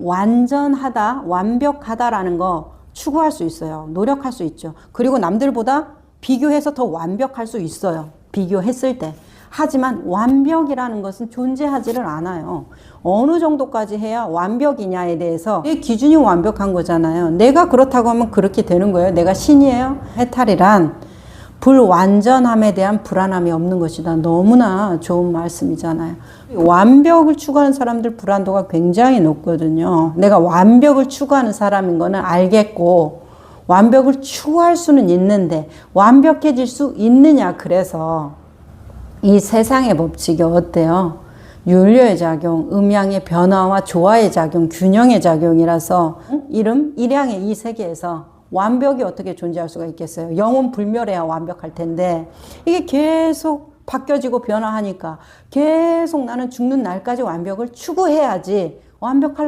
완전하다, 완벽하다라는 거 추구할 수 있어요. 노력할 수 있죠. 그리고 남들보다 비교해서 더 완벽할 수 있어요. 비교했을 때. 하지만 완벽이라는 것은 존재하지를 않아요. 어느 정도까지 해야 완벽이냐에 대해서 이 기준이 완벽한 거잖아요. 내가 그렇다고 하면 그렇게 되는 거예요. 내가 신이에요. 해탈이란 불완전함에 대한 불안함이 없는 것이다. 너무나 좋은 말씀이잖아요. 완벽을 추구하는 사람들 불안도가 굉장히 높거든요. 내가 완벽을 추구하는 사람인 거는 알겠고, 완벽을 추구할 수는 있는데, 완벽해질 수 있느냐, 그래서. 이 세상의 법칙이 어때요? 윤료의 작용, 음양의 변화와 조화의 작용, 균형의 작용이라서 이름, 일양의 이 세계에서 완벽이 어떻게 존재할 수가 있겠어요? 영원 불멸해야 완벽할 텐데 이게 계속 바뀌어지고 변화하니까 계속 나는 죽는 날까지 완벽을 추구해야지 완벽할